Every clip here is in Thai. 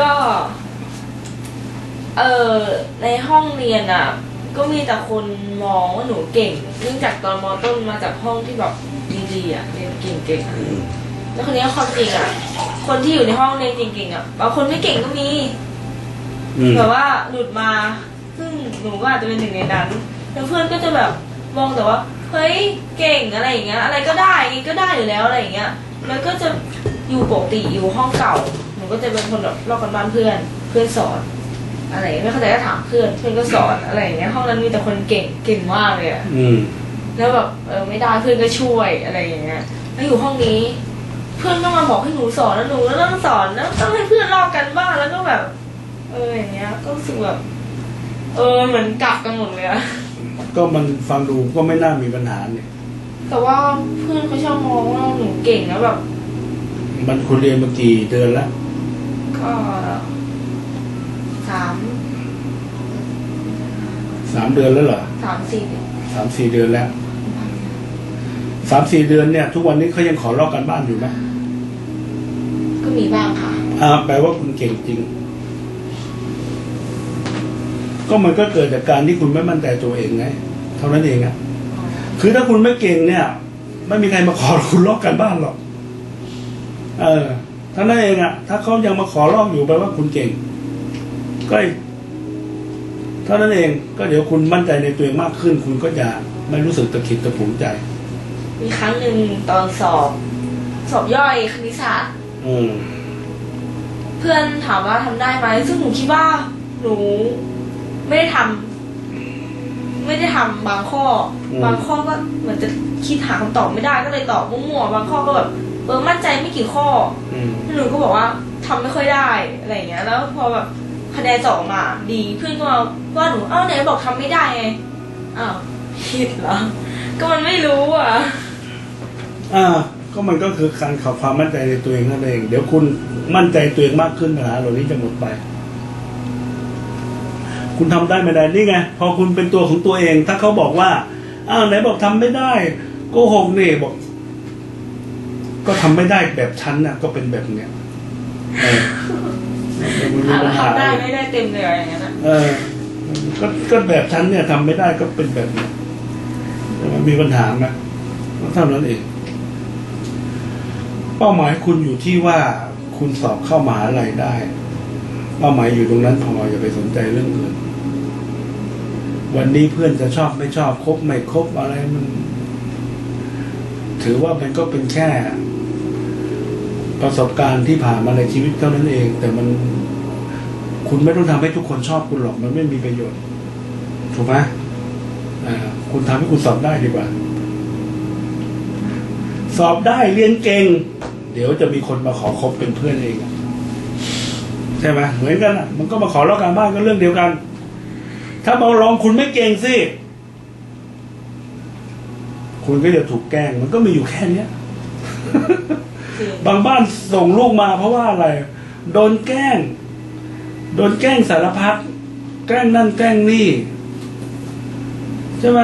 ก็เออในห้องเรียนอะ ก็มีแต่คนมองว่าหนูเก่งเนื่องจากตอนมอต้นมาจากห้องที่แบบดีๆอะเรียนเก่งๆอะแล้วคนนี้ความจริงอะ คนที่อยู่ในห้องเรียนเก่งๆอะบางคนไม่เก่งก็มีอืมแบบว่าหลุดมา ซึ่งหนูก็อาจจะเป็นหนึ่งในนั้นแล้วเพื่อนก็จะแบบมองแต่ว่าเฮ้ยเก่งอะไรอย่างเงี้ย อะไรก็ได้ไงก็ได้อยู่แล้วอะไรอย่างเงี้ย แล้วก็จะอยู่ปกติอยู่ห้องเก่าหนู ก็จะเป็นคนแบบลอกกันบ้านเพื่อน เพื่อนสอนอะไรอย่างเงี้ยไม่เข้าใจก็ถามเพื่อนเพื่อนก็สอนอะไรอย่างเงี้ยห้องนั้นมีแต่คนเก่งเก่งมากเลยอะอืมแล้วแบบเออไม่ได้เพื่อนก็ช่วยอะไรอย่างเงี้ยแล้วอยู่ห้องนี้ เพื่อนก็มาบอกให้หนูสอนแล้วหนูก็ต้องสอนแล้วต้องให้เพื่อนลอกกันบ้างแล้วก็แบบ เอออย่างเงี้ย ก็รู้สึกแบบเออเหมือนกลับกันหมดเลยอะก็มันฟังดูก็ไม่น่ามีปัญหาเนี่ย แต่ว่าเพื่อนเขาชอบมองว่าหนูเก่งแล้วแบบ มันคุณเรียนมากี่เดือนแล้ว ก็สามสามเดือนแล้วเหรอสามสี่เดือนสามสี่เดือนแล้วสามสี่เดือนเนี่ย ทุกวันนี้เขายังขอลอกกันบ้านอยู่ไหมก็มีบ้างค่ะอ่าแปลว่าคุณเก่งจริง ก็มันก็เกิดจากการที่คุณไม่มั่นใจตัวเองไงเท่านั้นเองอะคือถ้าคุณไม่เก่งเนี่ย ไม่มีใครมาขอคุณลอกกันบ้านหรอก เออเท่านั้นเองอะถ้าเขายังมาขอลอกอยู่แปลว่าคุณเก่ง ก็เท่านั้นเองก็เดี๋ยวคุณมั่นใจในตัวเองมากขึ้น คุณก็จะไม่รู้สึกตะขิดตะผงใจ มีครั้งหนึ่งตอนสอบ สอบย่อยคณิตศาสตร์อืมเพื่อนถามว่าทำได้ไหมซึ่งหนูคิดว่าหนูไม่ได้ทำไม่ได้ทำบางข้ออืมบางข้อก็เหมือนจะคิดหาคำตอบไม่ได้ก็เลยตอบมั่วๆบางข้อก็แบบเออมั่นใจไม่กี่ข้ออืมหนูก็บอกว่าทำไม่ค่อยได้อะไรอย่างเงี้ย แล้วพอแบบคะแนนจะออกมา ดีเพื่อนก็มาว่าหนูเอ้าไหนบอกทำไม่ได้ไงอ้าวผิดเหรอก็มันไม่รู้อะอ่าก็มันก็คือการขับความมั่นใจในตัวเองนั่นเอง เดี๋ยวคุณมั่นใจตัวเองมากขึ้นปัญหาเหล่านี้จะหมดไป คุณทำได้ไม่ได้นี่ไงพอคุณเป็นตัวของตัวเอง ถ้าเขาบอกว่าอ้าวไหนบอกทำไม่ได้โกหกนี่บอก ก็ทำไม่ได้แบบฉันน่ะ ก็เป็นแบบเนี้ยเออมันมีอะปัแล้ญวหาทำได้ไม่ได้เต็มเลยอะไรอย่างเงี้ยนะเออ ก็ก็แบบฉันเนี่ยทำไม่ได้ก็เป็นแบบเนี้ยมันมีปัญหาไหมก็เท่านั้นเอง เป้าหมายคุณอยู่ที่ว่าคุณสอบเข้ามหาลัยได้ เป้าหมายอยู่ตรงนั้นพออย่าไปสนใจเรื่องอื่นวันนี้เพื่อนจะชอบไม่ชอบคบไม่คบอะไรมัน ถือว่ามันก็เป็นแค่ ประสบการณ์ที่ผ่านมาในชีวิตเท่านั้นเอง แต่มันคุณไม่ต้องทำให้ทุกคนชอบคุณหรอกมันไม่มีประโยชน์ ถูกไหมคุณทำให้คุณสอบได้ดีกว่า สอบได้เรียนเก่ง เดี๋ยวจะมีคนมาขอคบเป็นเพื่อนเองใช่ไหมเหมือนกันอะ มันก็มาขอเล่าการบ้านก็เรื่องเดียวกัน ถ้ามาลองคุณไม่เก่งสิคุณก็จะถูกแกล้ง มันก็มีอยู่แค่เนี้ย บางบ้านส่งลูกมาเพราะว่าอะไร โดนแกล้ง โดนแกล้งสารพัดแกล้งนั่นแกล้งนี่ ใช่ไหม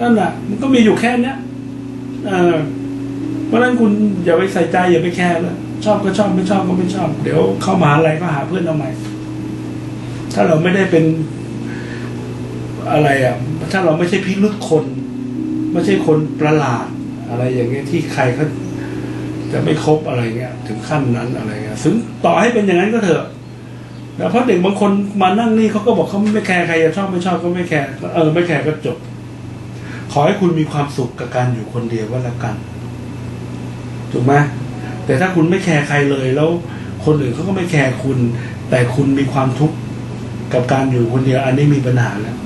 นั่นน่ะ มันก็มีอยู่แค่เนี้ยเพราะฉะนั้นคุณอย่าไปใส่ใจอย่าไปแคร์เลยชอบก็ชอบไม่ชอบก็ไม่ชอบ เดี๋ยวเข้ามาอะไรก็หาเพื่อนเอาใหม่ ถ้าเราไม่ได้เป็นอะไรอะ ถ้าเราไม่ใช่พิรุษคน ไม่ใช่คนประหลาด อะไรอย่างเงี้ยที่ใครเขา จะไม่ครบอะไรเงี้ยถึงขั้นนั้นอะไรเงี้ยถึงต่อให้เป็นอย่างนั้นก็เถอะแต่เพราะเด็กบางคนมานั่งนี่เขาก็บอกเขาไม่แคร์ใครจะชอบไม่ชอบก็ไม่แคร์เออไม่แคร์ก็จบ ขอให้คุณมีความสุขกับการอยู่คนเดียวก็แล้วกัน ถูกไหมแต่ถ้าคุณไม่แคร์ใครเลยแล้ว คนอื่นเขาก็ไม่แคร์คุณ แต่คุณมีความทุกข์กับการอยู่คนเดียว อันนี้มีปัญหาแล้ว